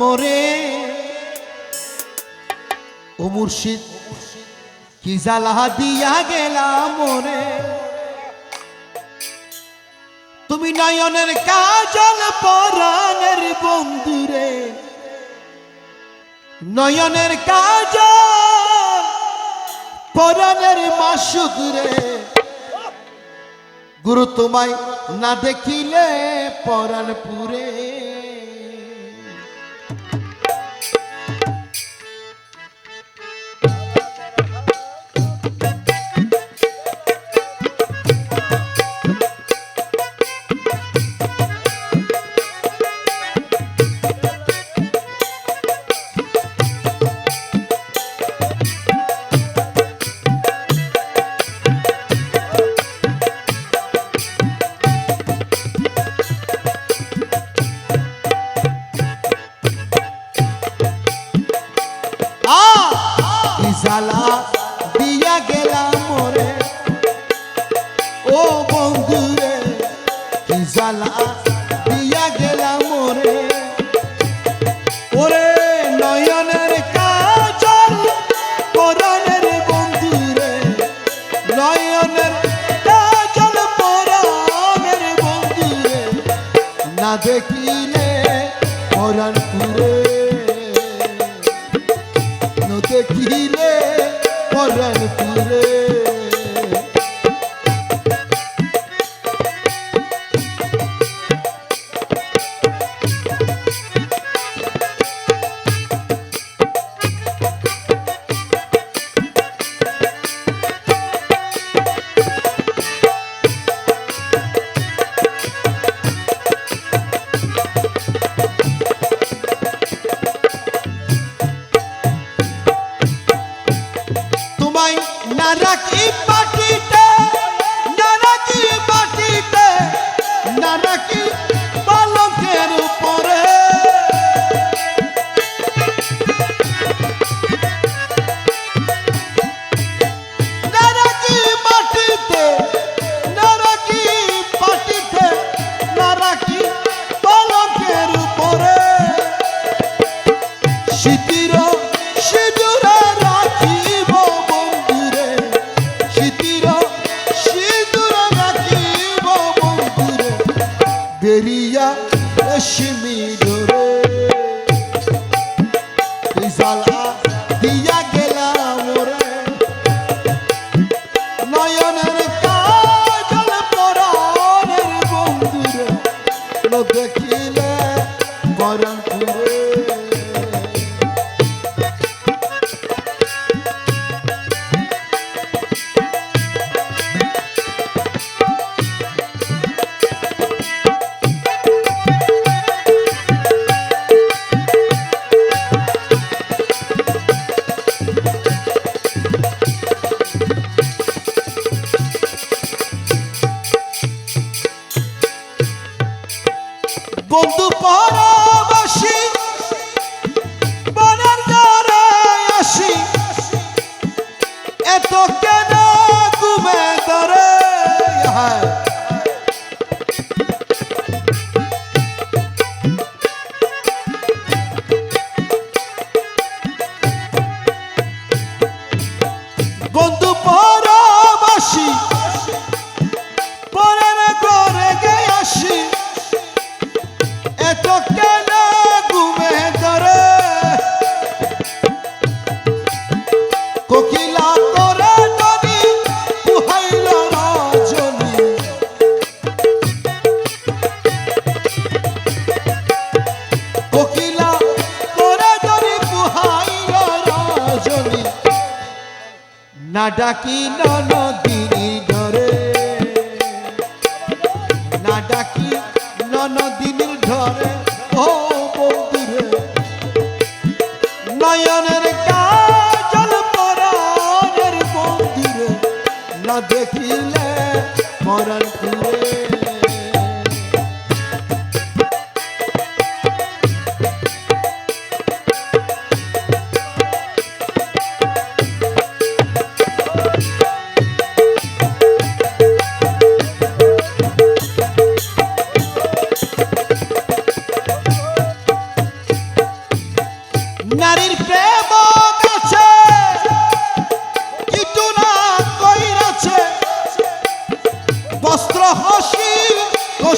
মোরে। ও মুর্শিদ, কি জ্বালা দিয়া গেলাম মোরে। তুমি নয়নের কাজল পরাণের বন্ধুরে নয়নের কাজল পরাণের মাসুক রে। গুরু তোমায় না দেখিলে পরাণ দেখিলে পরাণ পুরে রেশমি ধরে জ্বালা দিয়া গেলাম রে। নয়নের কাজল পরাণের বন্ধুরে। দেখিলে বরণপুরে ডাকি নদী ধরে না ডাকি ননদিনীর ঘরে। ও বন্ধুরে নয়নের কাজল পরাণের বন্ধুরে না দেখিলে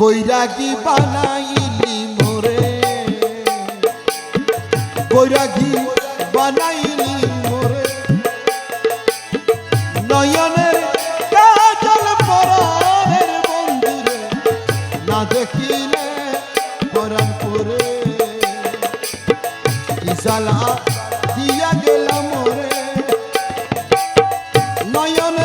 বৈরাগী বানাইলি মোরে। বৈরাগী বানাইলি মোরে। নয়নের কাজল পরাণের বন্ধুরে, না দেখিলে পরাণ করে। ইসালা দিয়া গেলাম মোরে নয়ন